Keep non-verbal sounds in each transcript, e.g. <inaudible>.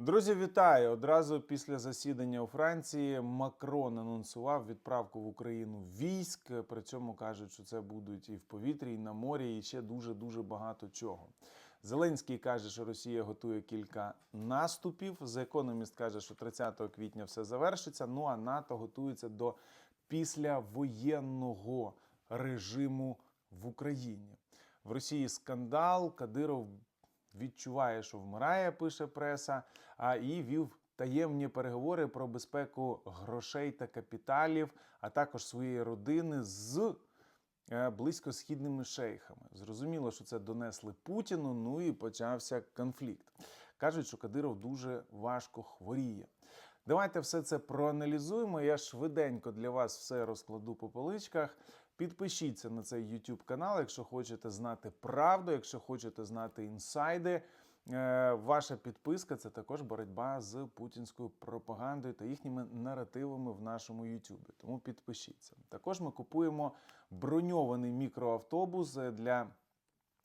Друзі, вітаю! Одразу після засідання у Франції Макрон анонсував відправку в Україну військ. При цьому кажуть, що це будуть і в повітрі, і на морі, і ще дуже дуже багато чого. Зеленський каже, що Росія готує кілька наступів. The Economist каже, що 30 квітня все завершиться. Ну а НАТО готується до післявоєнного режиму в Україні. В Росії скандал. Кадиров відчуває, що вмирає, пише преса, а і вів таємні переговори про безпеку грошей та капіталів, а також своєї родини з е, близькосхідними шейхами. Зрозуміло, що це донесли Путіну. Ну і почався конфлікт. Кажуть, що Кадиров дуже важко хворіє. Давайте все це проаналізуємо. Я швиденько для вас все розкладу по поличках. Підпишіться на цей YouTube канал, якщо хочете знати правду, якщо хочете знати інсайди. Е, Ваша підписка це також боротьба з путінською пропагандою та їхніми наративами в нашому Ютубі. Тому підпишіться. Також ми купуємо броньований мікроавтобус е, для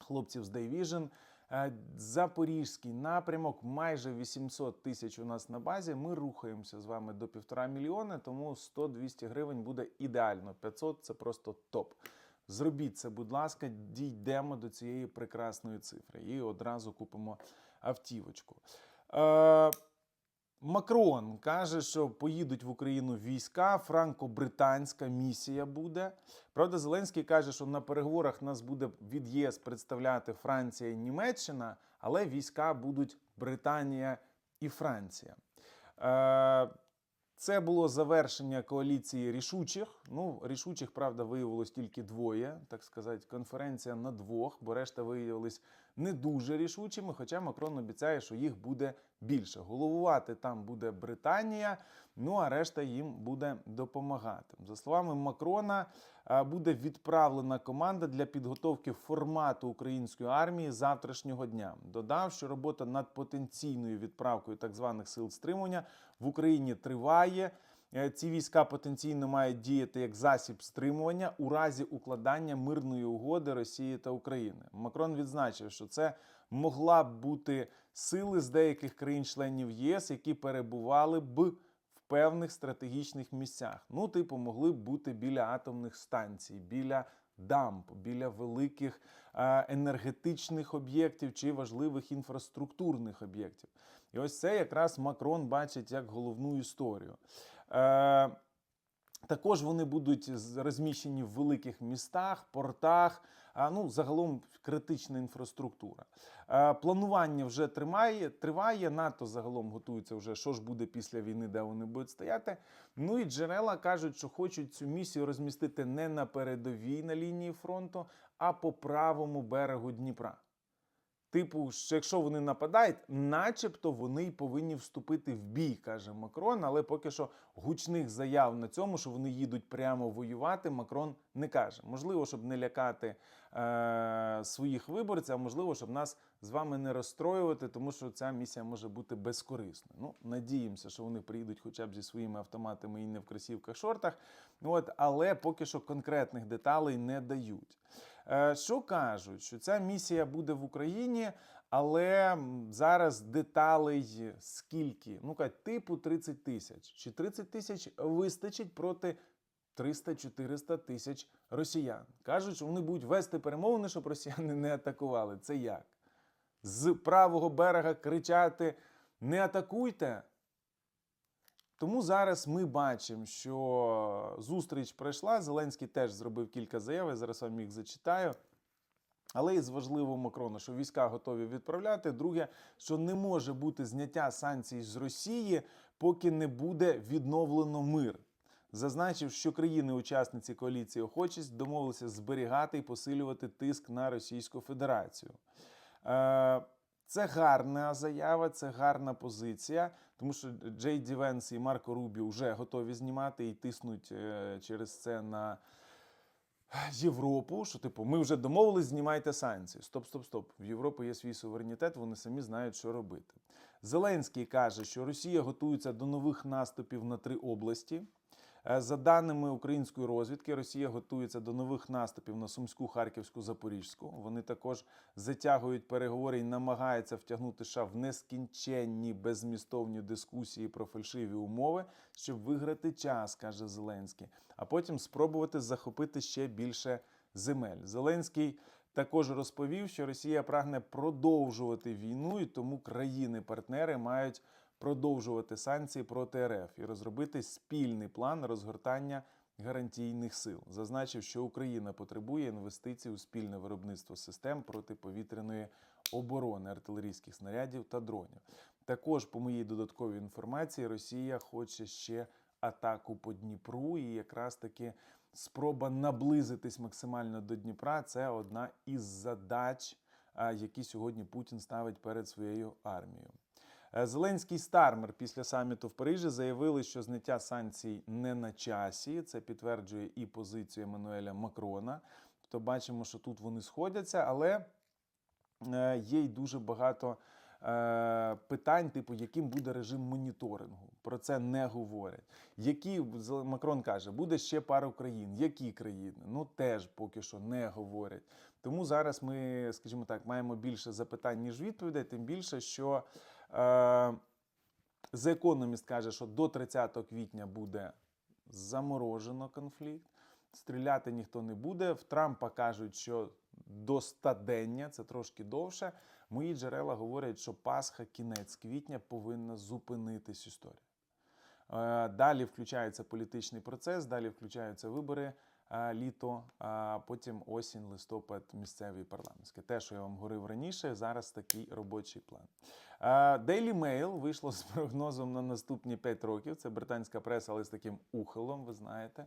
хлопців з Dayvision. Е, Запорізький напрямок, майже 800 тисяч у нас на базі. Ми рухаємося з вами до півтора мільйони, тому 100-200 гривень буде ідеально. 500 – це просто топ. Зробіть це, будь ласка, дійдемо до цієї прекрасної цифри і одразу купимо автівочку. Макрон каже, що поїдуть в Україну війська, франко-британська місія буде. Правда, Зеленський каже, що на переговорах нас буде від ЄС представляти Франція і Німеччина, але війська будуть Британія і Франція. Е, це було завершення коаліції рішучих. Ну, рішучих, правда, виявилось тільки двоє, так сказати, конференція на двох, бо решта виявились не дуже рішучими. Хоча Макрон обіцяє, що їх буде більше. Головувати там буде Британія, ну а решта їм буде допомагати. За словами Макрона, е, буде відправлена команда для підготовки формату української армії завтрашнього дня. Додав, що робота над потенційною відправкою так званих сил стримування в Україні триває. Е, Ці війська потенційно мають діяти як засіб стримування у разі укладання мирної угоди Росії та України. Макрон відзначив, що це могла б бути сили з деяких країн-членів ЄС, які перебували б в певних стратегічних місцях. Ну, типу, могли б бути біля атомних станцій, біля дамб, біля великих е, енергетичних об'єктів чи важливих інфраструктурних об'єктів. І ось це якраз Макрон бачить як головну історію. Е, також вони будуть розміщені в великих містах, портах, ну загалом критична інфраструктура. Е, Планування вже тримає, триває. НАТО загалом готується вже, що ж буде після війни, де вони будуть стояти. Ну і джерела кажуть, що хочуть цю місію розмістити не на передовій на лінії фронту, а по правому берегу Дніпра. Типу, що якщо вони нападають, начебто вони й повинні вступити в бій, каже Макрон. Але поки що гучних заяв на цьому, що вони їдуть прямо воювати, Макрон не каже. Можливо, щоб не лякати е- своїх виборців, а можливо, щоб нас з вами не розстроювати, тому що ця місія може бути безкорисною. Ну, надіємося, що вони приїдуть хоча б зі своїми автоматами і не в кросівках шортах. От, але поки що конкретних деталей не дають. Е, Що кажуть, що ця місія буде в Україні, але зараз деталей скільки? Ну кажуть, типу 30 тисяч. Чи 30 тисяч вистачить проти 300-400 тисяч росіян? Кажуть, що вони будуть вести перемовини, щоб росіяни не атакували. Це як? З правого берега кричати: не атакуйте. Тому зараз ми бачимо, що зустріч пройшла. Зеленський теж зробив кілька заяв. Я зараз вам їх зачитаю. Але із важливого Макрона, що війська готові відправляти. Друге, що не може бути зняття санкцій з Росії, поки не буде відновлено мир. Зазначив, що країни-учасниці коаліції охочість домовилися зберігати і посилювати тиск на Російську Федерацію. Е, це гарна заява, це гарна позиція, тому що Джей Ді Венс і Марко Рубі вже готові знімати і тиснуть е, через це на Європу. Що, типу, ми вже домовились, знімайте санкції. Стоп, стоп, стоп. В Європі є свій суверенітет, вони самі знають, що робити. Зеленський каже, що Росія готується до нових наступів на три області. Е, За даними української розвідки, Росія готується до нових наступів на Сумську, Харківську, Запорізьку. Вони також затягують переговори і намагаються втягнути США в нескінченні беззмістовні дискусії про фальшиві умови, щоб виграти час, каже Зеленський, а потім спробувати захопити ще більше земель. Зеленський також розповів, що Росія прагне продовжувати війну, і тому країни-партнери мають продовжувати санкції проти РФ і розробити спільний план розгортання гарантійних сил. Зазначив, що Україна потребує інвестицій у спільне виробництво систем протиповітряної оборони, артилерійських снарядів та дронів. Також, по моїй додатковій інформації, Росія хоче ще атаку по Дніпру, і якраз таки спроба наблизитись максимально до Дніпра це одна із задач, які сьогодні Путін ставить перед своєю армією. Е, Зеленський Стармер після саміту в Парижі заявили, що зняття санкцій не на часі. Це підтверджує і позицію Еммануеля Макрона. Тобто бачимо, що тут вони сходяться, але е, є й дуже багато е, питань, типу, яким буде режим моніторингу. Про це не говорять. Які Макрон каже, буде ще пара країн. Які країни? Ну теж поки що не говорять. Тому зараз ми, скажімо так, маємо більше запитань, ніж відповідей, тим більше, що The Economist каже, що до 30 квітня буде заморожено конфлікт. Стріляти ніхто не буде. В Трампа кажуть, що до стадення, це трошки довше. Мої джерела говорять, що Пасха, кінець квітня повинна зупинитись історія. Е, Далі включається політичний процес, далі включаються вибори е, літо, а потім осінь, листопад, місцеві парламентські. Те, що я вам говорив раніше, зараз такий робочий план. Е, Daily Mail вийшло з прогнозом на наступні 5 років. Це британська преса, але з таким ухилом, ви знаєте.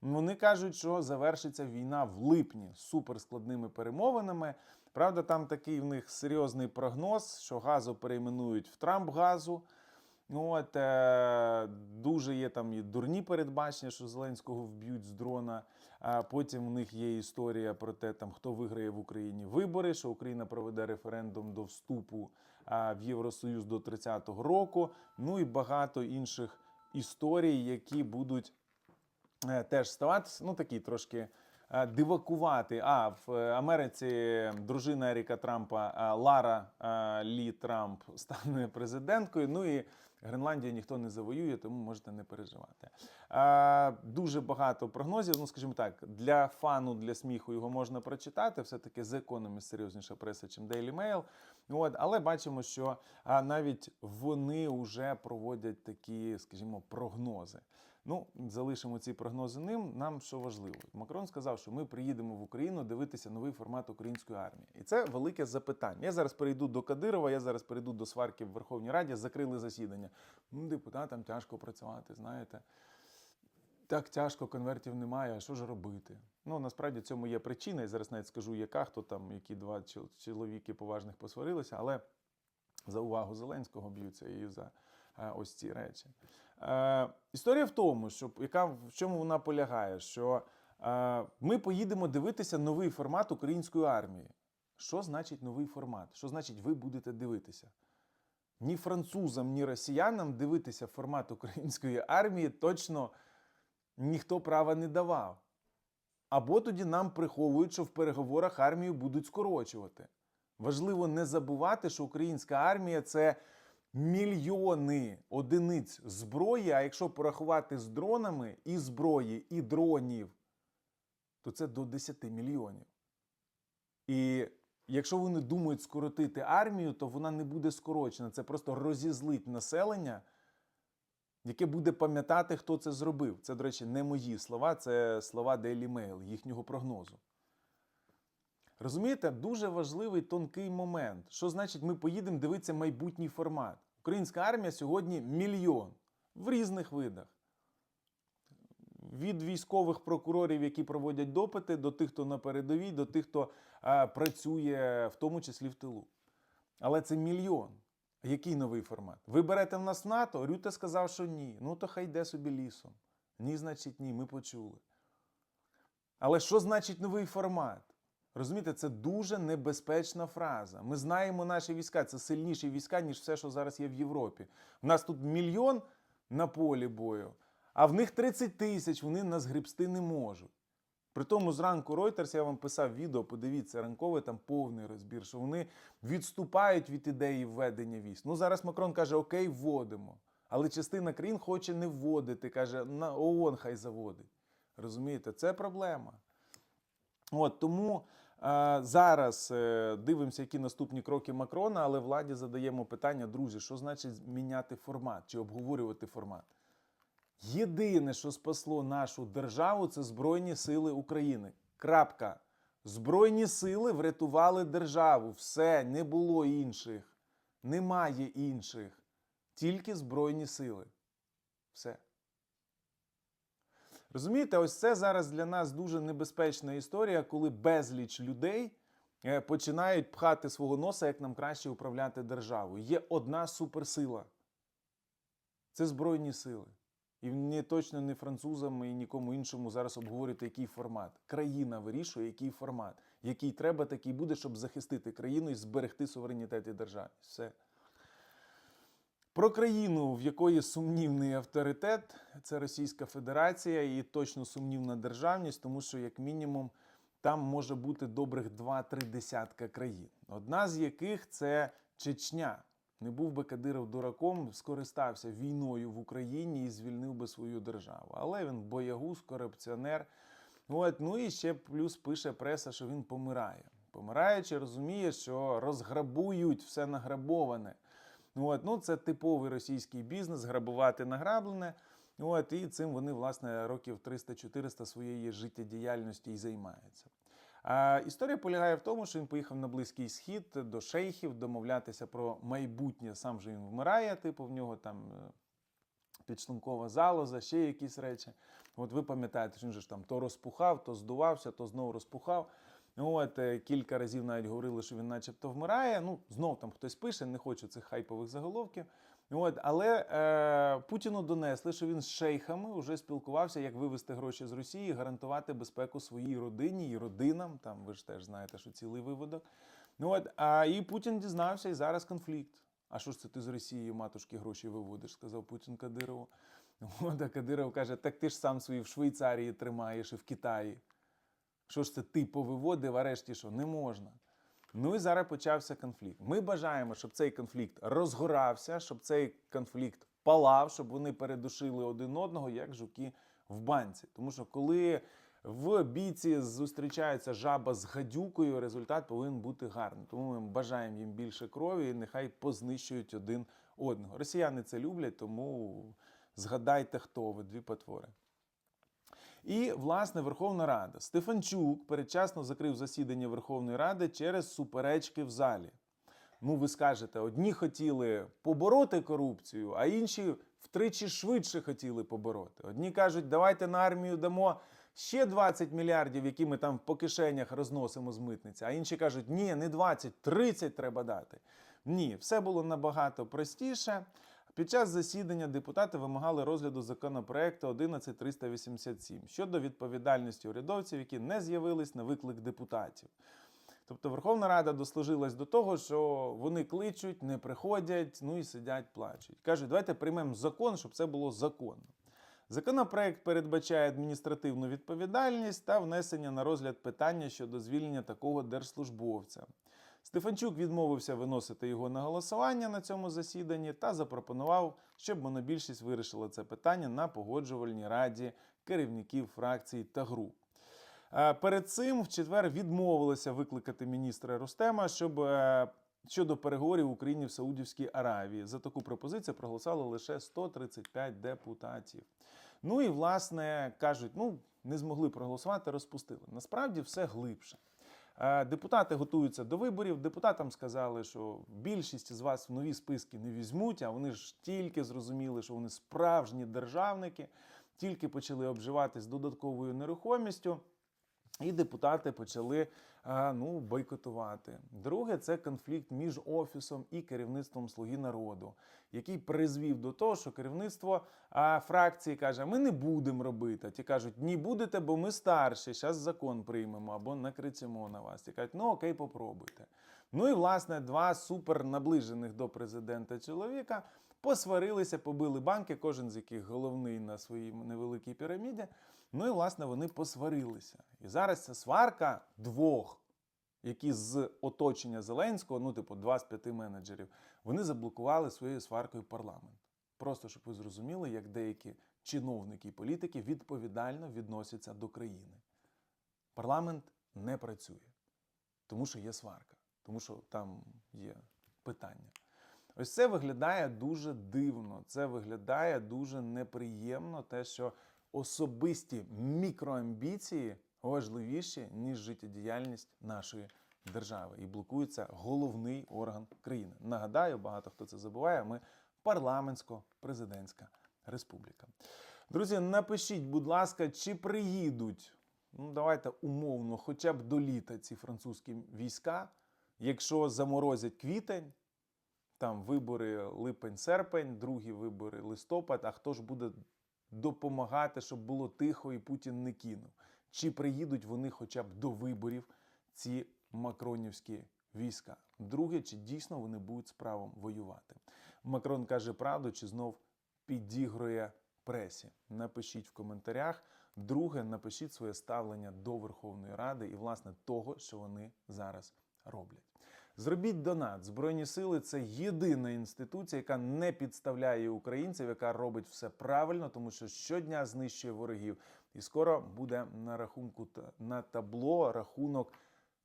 Вони кажуть, що завершиться війна в липні з суперскладними перемовинами. Правда, там такий в них серйозний прогноз, що газу перейменують в Трамп-газу. Ну, От, е, дуже є там і дурні передбачення, що Зеленського вб'ють з дрона. А потім у них є історія про те, там, хто виграє в Україні вибори, що Україна проведе референдум до вступу в Євросоюз до 30-го року. Ну і багато інших історій, які будуть е, теж ставатися, ну такі трошки е, дивакувати. А в е, Америці дружина Еріка Трампа е, Лара е, Лі Трамп <laughs> стане президенткою. Ну і Гренландію ніхто не завоює, тому можете не переживати. Е, Дуже багато прогнозів. Ну, скажімо так, для фану, для сміху його можна прочитати. Все-таки The Economist серйозніша преса, ніж Daily Mail. От, але бачимо, що навіть вони вже проводять такі, скажімо, прогнози. Ну, залишимо ці прогнози ним. Нам що важливо. Макрон сказав, що ми приїдемо в Україну дивитися новий формат української армії. І це велике запитання. Я зараз перейду до Кадирова, я зараз перейду до сварки в Верховній Раді, закрили засідання. Ну, депутатам тяжко працювати, знаєте. Так тяжко, конвертів немає, а що ж робити? Ну, насправді цьому є причина, і зараз навіть скажу, яка, хто там, які два чоловіки поважних посварилися, але за увагу Зеленського б'ються і за е, ось ці речі. Е, історія в тому, що яка в чому вона полягає, що е, ми поїдемо дивитися новий формат української армії. Що значить новий формат? Що значить ви будете дивитися? Ні французам, ні росіянам дивитися формат української армії точно ніхто права не давав. Або тоді нам приховують, що в переговорах армію будуть скорочувати. Важливо не забувати, що українська армія це мільйони одиниць зброї. А якщо порахувати з дронами і зброї, і дронів, то це до 10 мільйонів. І якщо вони думають скоротити армію, то вона не буде скорочена. Це просто розізлить населення, яке буде пам'ятати, хто це зробив. Це, до речі, не мої слова, це слова Daily Mail, їхнього прогнозу. Розумієте, дуже важливий тонкий момент. Що значить, ми поїдемо дивитися майбутній формат? Українська армія сьогодні мільйон в різних видах. Від військових прокурорів, які проводять допити, до тих, хто на передовій, до тих, хто е, працює, в тому числі в тилу. Але це мільйон. Який новий формат? Ви берете в нас НАТО? Рюте сказав, що ні. Ну то хай йде собі лісом. Ні, значить, ні, ми почули. Але що значить новий формат? Розумієте, це дуже небезпечна фраза. Ми знаємо наші війська, це сильніші війська, ніж все, що зараз є в Європі. У нас тут мільйон на полі бою, А в них 30 тисяч, вони нас гребсти не можуть. При тому зранку Reuters, я вам писав відео, подивіться, ранкове там повний розбір, що вони відступають від ідеї введення військ. Ну зараз Макрон каже, окей, вводимо. Але частина країн хоче не вводити, каже, на ООН хай заводить. Розумієте, це проблема. От тому е, зараз е, дивимося, які наступні кроки Макрона, але владі задаємо питання, друзі, що значить міняти формат чи обговорювати формат? Єдине, що спасло нашу державу, це Збройні Сили України. Крапка. Збройні сили врятували державу. Все, не було інших. Немає інших. Тільки Збройні сили. Все. Розумієте, ось це зараз для нас дуже небезпечна історія, коли безліч людей е, починають пхати свого носа, як нам краще управляти державою. Є одна суперсила. Це Збройні сили. І не точно не французам і нікому іншому зараз обговорювати, який формат. Країна вирішує, який формат, який треба, такий буде, щоб захистити країну і зберегти суверенітет і державність. Все. Про країну, в якої сумнівний авторитет, це Російська Федерація і точно сумнівна державність, тому що, як мінімум, там може бути добрих 2-3 десятка країн. Одна з яких це Чечня. Не був би Кадиров дураком, скористався війною в Україні і звільнив би свою державу. Але він боягуз, корупціонер. От, ну і ще плюс пише преса, що він помирає. Помираючи, розуміє, що розграбують все награбоване. От, ну, це типовий російський бізнес, грабувати награблене. От, і цим вони, власне, років 300-400 своєї життєдіяльності і займаються. А історія полягає в тому, що він поїхав на Близький Схід до шейхів домовлятися про майбутнє. Сам же він вмирає, типу, в нього там е, підшлункова залоза, ще якісь речі. От ви пам'ятаєте, що він же ж там то розпухав, то здувався, то знову розпухав. От е, кілька разів навіть говорили, що він начебто вмирає. Ну, знов там хтось пише, не хочу цих хайпових заголовків. От, але е, Путіну донесли, що він з шейхами вже спілкувався, як вивести гроші з Росії, гарантувати безпеку своїй родині і родинам. Там ви ж теж знаєте, що цілий виводок. Ну, от, а і Путін дізнався, і зараз конфлікт. А що ж це ти з Росією матушки гроші виводиш? сказав Путін Кадирову. От, а Кадиров каже: так ти ж сам свої в Швейцарії тримаєш і в Китаї. Що ж це ти повиводив, а решті що не можна. Ну і зараз почався конфлікт. Ми бажаємо, щоб цей конфлікт розгорався, щоб цей конфлікт палав, щоб вони передушили один одного, як жуки в банці. Тому що коли в бійці зустрічається жаба з гадюкою, результат повинен бути гарний. Тому ми бажаємо їм більше крові, і нехай познищують один одного. Росіяни це люблять, тому згадайте, хто ви дві потвори. І, власне, Верховна Рада. Стефанчук передчасно закрив засідання Верховної Ради через суперечки в залі. Ну, ви скажете, одні хотіли побороти корупцію, а інші втричі швидше хотіли побороти. Одні кажуть, давайте на армію дамо ще 20 мільярдів, які ми там по кишенях розносимо з митниці. А інші кажуть, ні, не 20, 30 треба дати. Ні, все було набагато простіше. Під час засідання депутати вимагали розгляду законопроекту 11387 щодо відповідальності урядовців, які не з'явились на виклик депутатів. Тобто Верховна Рада дослужилась до того, що вони кличуть, не приходять, ну і сидять, плачуть. Кажуть, давайте приймемо закон, щоб це було законно. Законопроект передбачає адміністративну відповідальність та внесення на розгляд питання щодо звільнення такого держслужбовця. Стефанчук відмовився виносити його на голосування на цьому засіданні та запропонував, щоб монобільшість вирішила це питання на погоджувальній раді керівників фракцій та груп. Е, Перед цим в четвер відмовилися викликати міністра Рустема, щоб е, щодо переговорів в Україні в Саудівській Аравії. За таку пропозицію проголосували лише 135 депутатів. Ну і власне кажуть, ну не змогли проголосувати, розпустили. Насправді все глибше. Е, Депутати готуються до виборів. Депутатам сказали, що більшість з вас в нові списки не візьмуть, а вони ж тільки зрозуміли, що вони справжні державники, тільки почали обживатись додатковою нерухомістю. І депутати почали ну, бойкотувати. Друге, це конфлікт між офісом і керівництвом Слуги народу, який призвів до того, що керівництво фракції каже: ми не будемо робити. Ті кажуть, ні, будете, бо ми старші, зараз закон приймемо або накричимо на вас. Ті кажуть, ну окей, попробуйте. Ну і власне два супер наближених до президента чоловіка посварилися, побили банки, кожен з яких головний на своїй невеликій піраміді. Ну і власне вони посварилися. І зараз ця сварка двох, які з оточення Зеленського, ну, типу, два з п'яти менеджерів, вони заблокували своєю сваркою парламент. Просто щоб ви зрозуміли, як деякі чиновники і політики відповідально відносяться до країни. Парламент не працює, тому що є сварка, тому що там є питання. Ось це виглядає дуже дивно. Це виглядає дуже неприємно, те, що особисті мікроамбіції важливіші, ніж життєдіяльність нашої держави. І блокується головний орган країни. Нагадаю, багато хто це забуває. Ми парламентсько-президентська республіка. Друзі, напишіть, будь ласка, чи приїдуть, ну давайте умовно, хоча б до літа ці французькі війська, якщо заморозять квітень, там вибори липень-серпень, другі вибори листопад. А хто ж буде допомагати, щоб було тихо і Путін не кинув? Чи приїдуть вони хоча б до виборів, ці макронівські війська? Друге, чи дійсно вони будуть з правом воювати? Макрон каже правду, чи знов підігрує пресі? Напишіть в коментарях. Друге, напишіть своє ставлення до Верховної Ради і, власне, того, що вони зараз роблять. Зробіть донат. Збройні сили це єдина інституція, яка не підставляє українців, яка робить все правильно, тому що щодня знищує ворогів. І скоро буде на рахунку на табло рахунок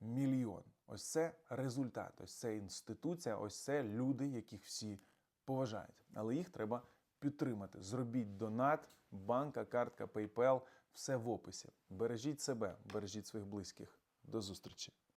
мільйон. Ось це результат. Ось це інституція, ось це люди, яких всі поважають. Але їх треба підтримати. Зробіть донат, банка, картка, PayPal, все в описі. Бережіть себе, бережіть своїх близьких. До зустрічі.